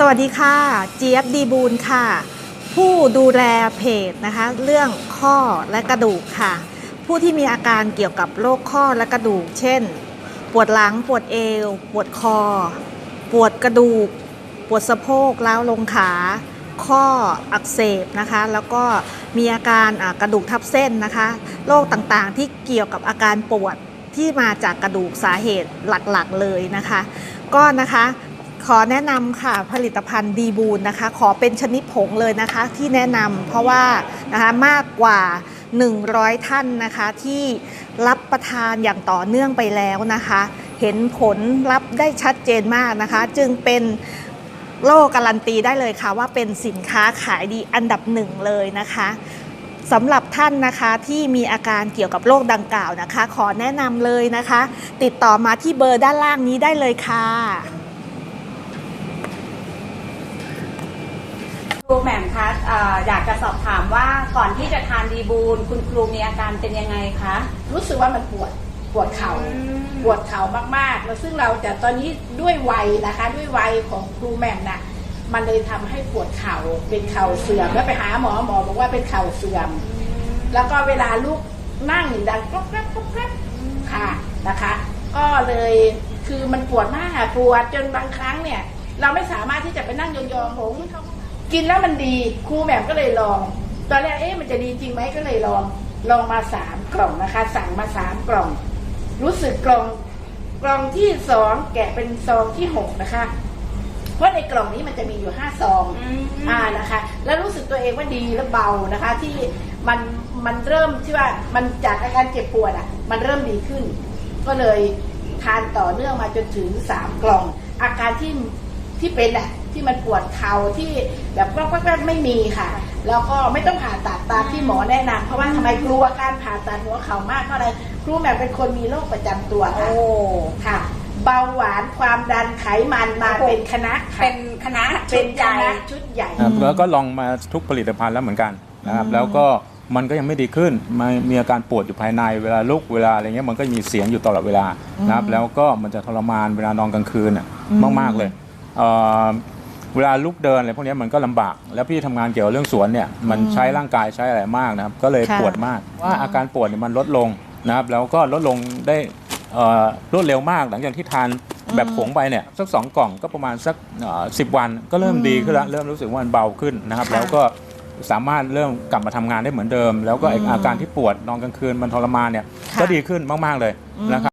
สวัสดีค่ะ เจี๊ยบดีบูลค่ะ ผู้ดูแลเพจนะคะ เรื่องข้อและกระดูกค่ะ ผู้ที่มีอาการเกี่ยวกับโรคข้อและกระดูก เช่น ปวดหลังปวดเอว ปวดคอ ปวดกระดูก ปวดสะโพกล้าวลงขา ข้ออักเสบนะคะ แล้วก็มีอาการกระดูกทับเส้นนะคะ โรคต่างๆที่เกี่ยวกับอาการปวดที่มาจากกระดูกสาเหตุหลักๆเลยนะคะ ก็นะคะ ขอแนะนำค่ะผลิตภัณฑ์ดีบูนนะคะ ขอเป็นชนิดผงเลยนะคะ ที่แนะนำเพราะว่านะคะมากกว่า 100 ท่านนะคะที่รับประทานอย่างต่อเนื่องไปแล้วนะคะ เห็นผลลัพธ์ได้ชัดเจนมากนะคะ จึงเป็นโลการันตีได้เลยค่ะ ว่าเป็นสินค้าขายดีอันดับหนึ่งเลยนะคะสำหรับท่านนะคะที่มีอาการเกี่ยวกับโรคดังกล่าวนะคะ ขอแนะนำเลยนะคะ ติดต่อมาที่เบอร์ด้านล่างนี้ได้เลยค่ะ ครูแหม่มคะเอ่ออยากจะสอบถามว่าก่อนที่จะทานดีบูลคุณครูมีอาการเป็นยังไงคะรู้สึกว่ามันปวดปวดเข่าอืมปวดเข่ามากๆแล้วซึ่งเราจะตอนนี้ด้วยวัยนะคะ ด้วยวัยของครูแหม่มนะมันเลยทำให้ปวดเข่าเป็นเข่าเสื่อมแล้วไปหาหมอหมอบอกว่าเป็นเข่าเสื่อม แล้วก็เวลาลุกนั่งดังก๊อกแก๊กก๊อกแก๊กค่ะนะคะ ก็เลยคือมันปวดมากปวดจนบางครั้งเนี่ย เราไม่สามารถที่จะไปนั่งยองๆหง กินแล้วมันดีครูแหม่มก็เลยลอง ตอนแรกเอ๊ะมันจะดีจริงไหมก็เลยลอง ลองมาสามกล่องนะคะ สั่งมาสามกล่อง รู้สึกกล่องกล่องที่สองแกะเป็นซองที่หกนะคะ เพราะในกล่องนี้มันจะมีอยู่ห้าซองอ่านะคะ แล้วรู้สึกตัวเองว่าดีและเบานะคะ ที่มันมันเริ่มที่ว่ามันจากอาการเจ็บปวดอะ มันเริ่มดีขึ้น ก็เลยทานต่อเนื่องมาจนถึงสามกล่อง อาการที่ที่เป็นอะ ที่มันปวดเข่าที่แบบว่าก็ไม่มีค่ะ แล้วก็ไม่ต้องผ่าตัดตามที่หมอแนะนำเพราะว่าทำไมกลัวการผ่าตัดหัวเข่ามากเพราะอะไรครูแหม่มเป็นคนมีโรคประจำตัวค่ะโอ้ค่ะ เบาหวานความดันไขมันมาโอ้โห เป็นคณะค่ะเป็นคณะเป็นใหคญ่ณะชุดใหญ่ ครับแล้วก็ลองมาทุกผลิตภัณฑ์แล้วเหมือนกันนะครับแล้วก็มันก็ยังไม่ดีขึ้นมันมีอาการปวดอยู่ภายในเวลาลุกเวลาอะไรเงี้ยมันก็มีเสียงอยู่ตลอดเวลานะครับแล้วก็มันจะทรมานเวลานอนกลางคืนอะมากๆเลยเอ่อ เวลาลุกเดินอะไรพวกเนี้ยมันก็ลำบาก แล้วพี่ทำงานเกี่ยวกับเรื่องสวนเนี่ยมันใช้ร่างกายใช้อะไรมากนะครับ ก็เลยค่ะปวดมากว่าอาการปวดเนี่ยมันลดลงนะครับแล้วก็ลดลงได้เอ่อรวดเร็วมากหลังจากที่ทานแบบผงไปเนี่ยสักสองกล่องก็ประมาณสักสิบวันก็เริ่มดีขึ้นแล้วเริ่มรู้สึกว่ามันเบาขึ้นนะครับค่ะแล้วก็สามารถเริ่มกลับมาทำงานได้เหมือนเดิม แล้วก็ไอ้อืมอาการที่ปวดนอนกลางคืนมันทรมานเนี่ยค่ะก็ดีขึ้นมาก ๆเลยนะครับ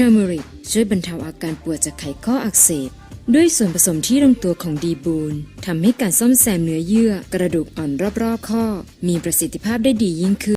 เทอร์มริกช่วยบรรเทาอาการปวดจากไขข้ออักเสบ ด้วยส่วนผสมที่ลงตัวของดีบูนทำให้การซ่อมแซมเนื้อเยื่อกระดูกอ่อนรอบๆข้อ มีประสิทธิภาพได้ดียิ่งขึ้น